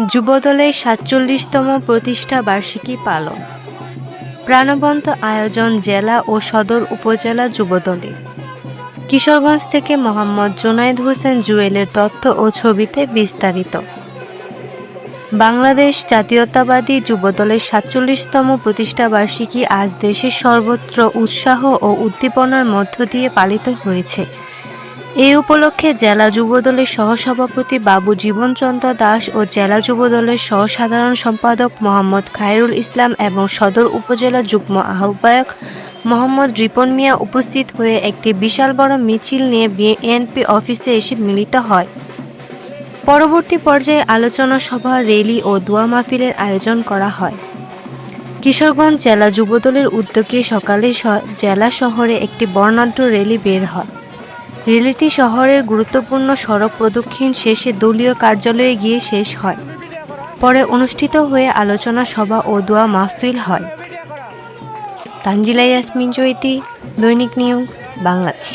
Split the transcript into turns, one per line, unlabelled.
যুবদলের সাতচল্লিশতম প্রতিষ্ঠা বার্ষিকী পালন। প্রাণবন্ত আয়োজন জেলা ও সদর উপজেলা যুবদলে। কিশোরগঞ্জ থেকে মোহাম্মদ জুনায়েদ হোসেন জুয়েলের তথ্য ও ছবিতে বিস্তারিত। বাংলাদেশ জাতীয়তাবাদী যুবদলের সাতচল্লিশতম প্রতিষ্ঠা বার্ষিকী আজ দেশের সর্বত্র উৎসাহ ও উদ্দীপনার মধ্য দিয়ে পালিত হয়েছে। এই উপলক্ষে জেলা যুবদলের সহসভাপতি বাবু জীবনচন্দ্র দাস ও জেলা যুবদলের সহসাধারণ সম্পাদক মোহাম্মদ খায়রুল ইসলাম এবং সদর উপজেলা যুগ্ম আহ্বায়ক মোহাম্মদ রিপন মিয়া উপস্থিত হয়ে একটি বিশাল বড় মিছিল নিয়ে বিএনপি অফিসে এসে মিলিত হয়। পরবর্তী পর্যায়ে আলোচনা সভা র্যালি ও দোয়া মাহফিলের আয়োজন করা হয়। কিশোরগঞ্জ জেলা যুবদলের উদ্যোগে সকালে জেলা শহরে একটি বর্ণাঢ্য র্যালি বের হয়। র্যালিটি শহরের গুরুত্বপূর্ণ সড়ক প্রদক্ষিণ শেষে দলীয় কার্যালয়ে গিয়ে শেষ হয়। পরে অনুষ্ঠিত হয়ে আলোচনা সভা ও দোয়া মাহফিল হয়। তানজিলা ইয়াসমিন চৈতি, দৈনিক নিউজ, বাংলাদেশ।